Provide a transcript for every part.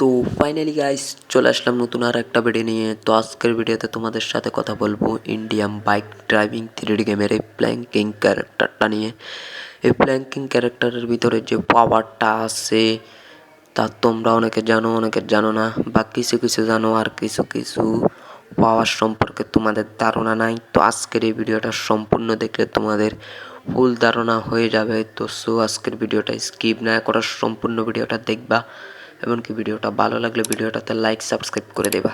তো finally guys চলে আসলাম নতুন আর একটা ভিডিও নিয়ে। তো আজকের ভিডিওতে তোমাদের সাথে কথা বলব ইন্ডিয়ান বাইক ড্রাইভিং থ্রিডি গেমের এই প্ল্যাঙ্কিং ক্যারেক্টারটা নিয়ে। এই প্ল্যাঙ্কিং ক্যারেক্টারের ভিতরে যে পাওয়ারটা আছে, তা তোমরা অনেকে জানো অনেকে জানো না, বা কিছু কিছু জানো আর কিছু কিছু পাওয়ার সম্পর্কে তোমাদের ধারণা নাই। তো আজকের এই ভিডিওটা সম্পূর্ণ দেখলে তোমাদের ফুল ধারণা হয়ে যাবে। তো সো আজকের ভিডিওটা স্কিপ না করার সম্পূর্ণ ভিডিওটা দেখবা। এমনকি ভিডিওটা ভালো লাগলে ভিডিওটাতে লাইক সাবস্ক্রাইব করে দেবা।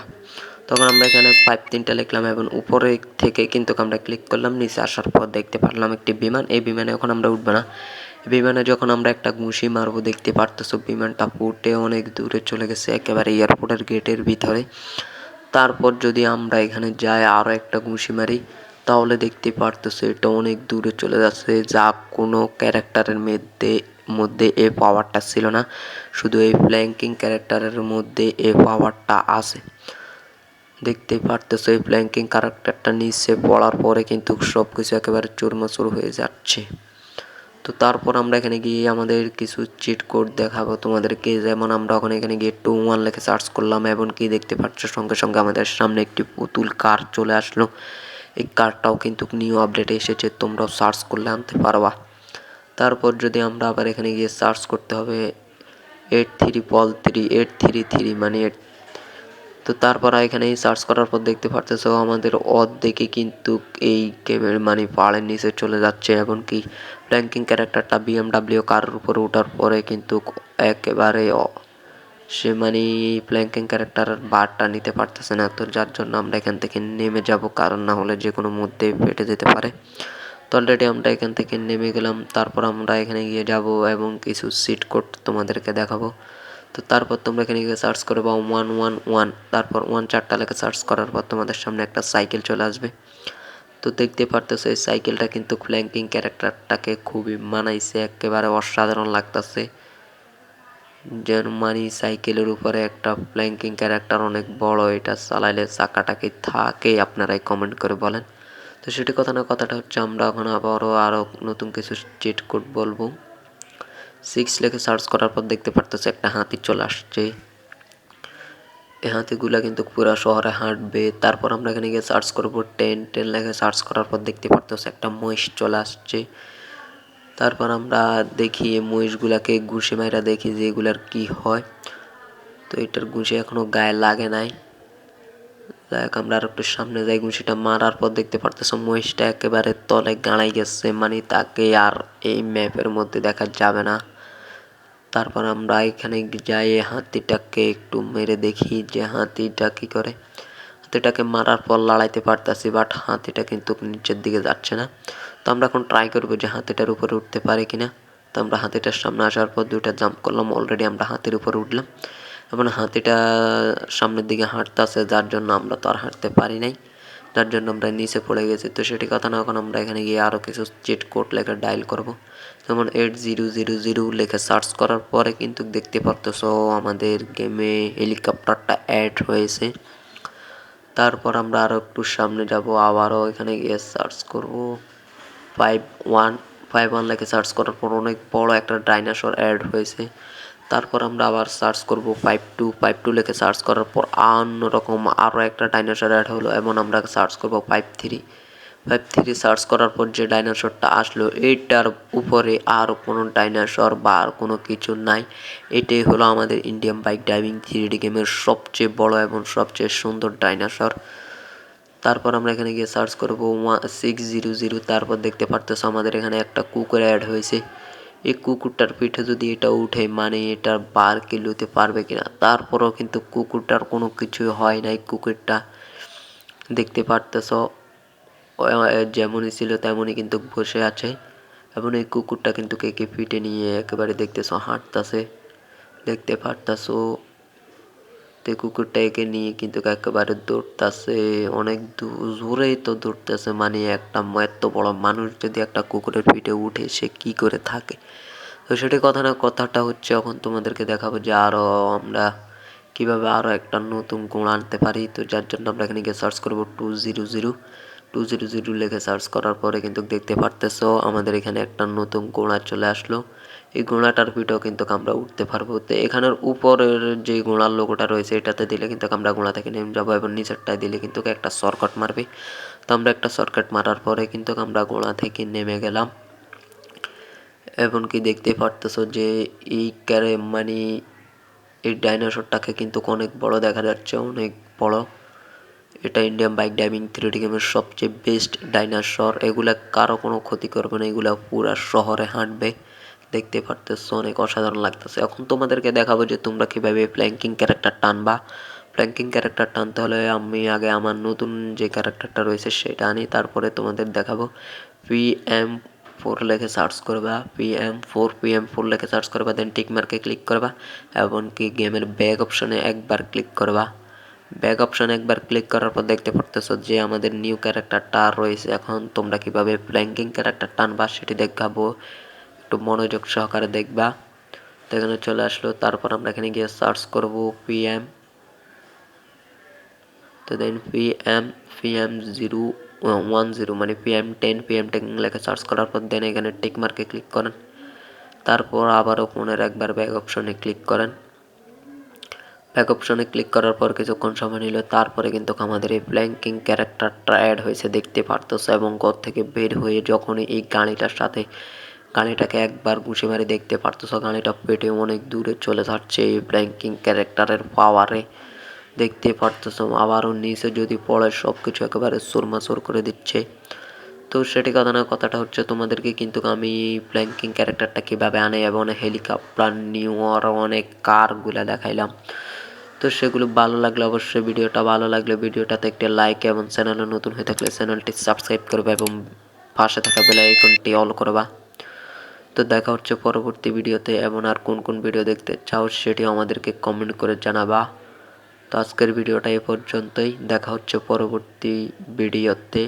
তখন আমরা এখানে পাইপ তিনটা লিখলাম এবং উপরে থেকে কিন্তু আমরা ক্লিক করলাম, নিচে আসার পর দেখতে পারলাম একটি বিমান। এই বিমানে এখন আমরা উঠবো না। বিমানে যখন আমরা একটা ঘুষি মারবো, দেখতে পারতেছো বিমানটা ফুটে অনেক দূরে চলে গেছে, একেবারে এয়ারপোর্টের গেটের ভিতরে। তারপর যদি আমরা এখানে যাই আরও একটা ঘুষি মারি। তাহলে দেখতে পারতেছো, এটা অনেক দূরে চলে যাচ্ছে। যা কোনো ক্যারেক্টারের মধ্যে মধ্যে এ পাওয়ারটা ছিল না। শুধু এই ফ্ল্যাঙ্কিং ক্যারেক্টারের মধ্যে এ পাওয়ারটা আছে। দেখতে পারতেছো, এই ফ্ল্যাঙ্কিং ক্যারেক্টারটা নিচে পড়ার পরে কিন্তু সব কিছু একেবারে চুরমাচুর হয়ে যাচ্ছে। তো তারপর আমরা এখানে গিয়ে আমাদের কিছু চিট কোড দেখাবো তোমাদেরকে। যেমন আমরা ওখানে এখানে গিয়ে টু ওয়ান লেখে সার্চ করলাম এবং কি দেখতে পাচ্ছ সঙ্গে সঙ্গে আমাদের সামনে একটি পুতুল কার চলে আসলো। এই কারটাও কিন্তু নিউ আপডেটে এসেছে, তোমরাও সার্চ করলে আনতে পারবা। তারপর যদি আমরা আবার এখানে গিয়ে সার্চ করতে হবে এইট থ্রি পল থ্রি এইট থ্রি থ্রি মানে এইট তো তারপর এখানে সার্চ করার পর দেখতে পারতেছো আমাদের অর্ধেকে কিন্তু এই গেমের মানে পাড়ের নিচে চলে যাচ্ছে, এমনকি র্যাঙ্কিং ক্যারেক্টারটা বিএমডাব্লিউ কারের উপরে ওঠার পরে কিন্তু একেবারে সে মানে প্ল্যাঙ্কিং ক্যারেক্টারের বারটা নিতে পারতেছে না। তো যার জন্য আমরা এখান থেকে নেমে যাব, কারণ না হলে যে কোনো মধ্যে ফেটে যেতে পারে। তো অলরেডি আমরা এখান থেকে নেমে গেলাম, তারপর আমরা এখানে গিয়ে যাব এবং কিছু সিট কোড তোমাদেরকে দেখাবো। তো তারপর তোমরা এখানে গিয়ে সার্চ করবে ওয়ান ওয়ান ওয়ান তারপর ওয়ান চারটা লেখা সার্চ করার পর তোমাদের সামনে একটা সাইকেল চলে আসবে। তো দেখতে পারতেছো, এই সাইকেলটা কিন্তু ফ্ল্যাঙ্কিং ক্যারেক্টারটাকে খুবই মানাইছে, একেবারে অসাধারণ লাগতেছে। জার্মানি সাইকেলের উপরে একটা ফ্ল্যাঙ্কিং ক্যারেক্টার অনেক বড়, এটা চালাইলে চাকাটাকে থাকে? আপনারাই কমেন্ট করে বলেন। তো সেটি কথা না, কথাটা হচ্ছে আমরা এখন আবারও আরও নতুন কিছু চিট কোড বলব। সিক্স লেখে সার্চ করার পর দেখতে পারতেছে একটা হাতি চলে আসছে। এই হাতিগুলো কিন্তু পুরা শহরে হাঁটবে। তারপর আমরা এখানে গিয়ে সার্চ করব। টেন টেন লেখে সার্চ করার পর দেখতে পারতেছে একটা মহিষ চলে আসছে। তারপর আমরা দেখি মহিষগুলাকে ঘুষে মাইরা দেখি যে এগুলার কি হয়। তো এটার ঘুষে এখনও গায়ে লাগে নাই। যাই হোক, আমরা আর একটু সামনে যাই, ঘুষিটা মারার পর দেখতে পারতেছো মহিষটা একেবারে তলে গাড়াই গেছে মানে তাকে আর এই ম্যাপের মধ্যে দেখা যাবে না। তারপর আমরা এখানে যাই হাতিটাকে একটু মেরে দেখি যে হাতিটা কি করে। হাতিটাকে মারার পর লড়াইতে পারতাছি বাট হাতিটা কিন্তু নিচের দিকে যাচ্ছে না। তো আমরা এখন ট্রাই করব যে হাতিটার উপরে উঠতে পারে কি না তো আমরা হাতিটার সামনে আসার পর দুইটা জাম্প করলাম অলরেডি আমরা হাতির উপরে উঠলাম। এবং হাতিটা সামনের দিকে হাঁটতেছে, যার জন্য আমরা তো আর হাঁটতে পারি নাই। যার জন্য আমরা নিচে পড়ে গেছি। তো সেটি কথা না, এখন আমরা এখানে গিয়ে আরও কিছু চিট কোড লেখা ডায়াল করব। যেমন এইট জিরো জিরো জিরো লেখে সার্চ করার পরে কিন্তু দেখতে পারতেছো আমাদের গেমে হেলিকপ্টারটা অ্যাড হয়েছে। তারপর আমরা আরও একটু সামনে যাব, আবারও এখানে গিয়ে সার্চ করব। ফাইভ ওয়ান ফাইভ ওয়ান লেখে সার্চ করার পর অনেক বড় একটা ডাইনাসর অ্যাড হয়েছে। তারপর আমরা আবার সার্চ করব ফাইভ টু ফাইভ টু লেখে সার্চ করার পর অন্যরকম আরও একটা ডাইনোসর অ্যাড হলো এবং আমরা সার্চ করব five three five three search করার পর যে ডাইনোসরটা আসলো, এইটার উপরে আর কোনো ডাইনোসর বা আর কোনো কিছু নাই। এটাই হলো আমাদের Indian bike driving three D গেমের সবচেয়ে বড় এবং সবচেয়ে সুন্দর ডাইনোসর তারপর আমরা এখানে গিয়ে সার্চ করব ওয়ান সিক্স জিরো জিরো, তারপর দেখতে পারতেছো আমাদের এখানে একটা কুকুর অ্যাড হয়েছে। এই কুকুরটার পিঠে যদি এটা উঠে মানে এটার বার কিলোতে পারবে কিনা? তারপরও কিন্তু কুকুরটার কোনো কিছুই হয় নাই, কুকুরটা। দেখতে পারতেছ যেমনই ছিল তেমনই কিন্তু বসে আছে। এবং এই কুকুরটা কিন্তু কেকে পিঠে নিয়ে একেবারে দেখতেছ, হাঁটতেছে। দেখতে পারতেছো তো কুকুরটা একে নিয়ে কিন্তু একেবারে দৌড়তেছে, অনেক জোরেই তো দৌড়তেছে। মানে একটা এত বড় মানুষ যদি একটা কুকুরের পিঠে উঠে সে কি করে থাকে? তো সেটি কথা না, কথাটা হচ্ছে এখন তোমাদেরকে দেখাবো যে আরও আমরা কীভাবে আরও একটা নতুন গুণ আনতে পারি। তো যার জন্য আমরা এখানে গিয়ে সার্চ করব two zero zero. Two zero zero লিখে সার্চ করার পরে কিন্তু দেখতে পারতেছো আমাদের এখানে একটা নতুন গোড়া চলে আসলো। এই ঘোড়াটার পিঠেও কিন্তু আমরা উঠতে পারব। তো এখানের উপরের যে ঘোড়ার লোগোটা রয়েছে, এটাতে দিলে কিন্তু আমরা ঘোড়া থেকে নেমে যাব এবং নিচেরটায় দিলে কিন্তু একটা শর্টকাট মারবে। তো আমরা একটা শর্টকাট মারার পরে কিন্তু আমরা ঘোড়া থেকে নেমে গেলাম। এবং কি দেখতে পারতেছো যে এই ক্যারে মানে এই ডাইনোসরটাকে কিন্তু অনেক বড় দেখা যাচ্ছে, অনেক বড়। এটা ইন্ডিয়ান বাইক ড্রাইভিং থ্রিডি গেমের সবচেয়ে বেস্ট ডাইনোসর এগুলা কারও কোনো ক্ষতি করবে না, এগুলা পুরা শহরে হাঁটবে। দেখতে পারতেছো, অনেক অসাধারণ লাগতেছে। এখন তোমাদেরকে দেখাবো যে তোমরা কীভাবে প্ল্যাঙ্কিং ক্যারেক্টার টানবা। প্ল্যাঙ্কিং ক্যারেক্টার টানতে হলে আমি আগে আমার নতুন যে ক্যারেক্টারটা রয়েছে সেটা আনি, তারপরে তোমাদের দেখাবো। পি এম ফোর লেখে সার্চ করবা P M four P M four লেখে সার্চ করবা দেন টিক মার্কে ক্লিক করবা এমনকি গেমের ব্যাগ অপশনে একবার ক্লিক করবা। ব্যাক অপশনে একবার ক্লিক করার পর দেখতে পারতেছো যে আমাদের নিউ ক্যারেক্টারটা রয়েছে। এখন তোমরা কীভাবে প্ল্যাঙ্কিং ক্যারেক্টার টানবা সেটি দেখাবো। একটু মনোযোগ সহকারে দেখবা। তো এখানে চলে আসলো। তারপর আমরা এখানে গিয়ে সার্চ করব পিএম তো then PM PM zero one zero মানে পিএম টেন পিএম টেন লেখে সার্চ করার পর দেন এখানে টিক মার্কে ক্লিক করেন। তারপর আবারও ফোনের একবার ব্যাক অপশনে ক্লিক করেন। ব্যাক অপশনে ক্লিক করার পর কিছুক্ষণ সময় নিল, তারপরে কিন্তু আমাদের এই প্ল্যাঙ্কিং ক্যারেক্টারটা অ্যাড হয়েছে, দেখতে পারতেছে, এবং ঘর থেকে বের হয়ে যখন এই গাড়িটার সাথে, গাড়িটাকে একবার ঘুষে মারি দেখতে পারতেছো, গাড়িটা পেটে অনেক দূরে চলে যাচ্ছে, এই প্ল্যাঙ্কিং ক্যারেক্টারের পাওয়ারে দেখতে পারতেছো, আবারও নিচে যদি পড়ে সব কিছু একেবারে সুরমাসুর করে দিচ্ছে। তো সেটি কথা না, কথাটা হচ্ছে তোমাদেরকে কিন্তু আমি প্ল্যাঙ্কিং ক্যারেক্টারটা কীভাবে আনে, এবং হেলিকপ্টার নিউ আর অনেক কারগুলা দেখাইলাম। তো সেগুলো ভালো লাগলে অবশ্যই ভিডিওটা ভালো লাগলে ভিডিওটাতে একটা লাইক এবং চ্যানেলে নতুন হয়ে থাকলে চ্যানেলটি সাবস্ক্রাইব করবে এবং পাশে থাকা বেলা আইকনটি অল করবা। তো দেখা হচ্ছে পরবর্তী ভিডিওতে এমন আর কোন কোন ভিডিও দেখতে চাও সেটি আমাদেরকে কমেন্ট করে জানাবা। তো আজকের ভিডিওটা এ পর্যন্তই। দেখা হচ্ছে পরবর্তী ভিডিওতে।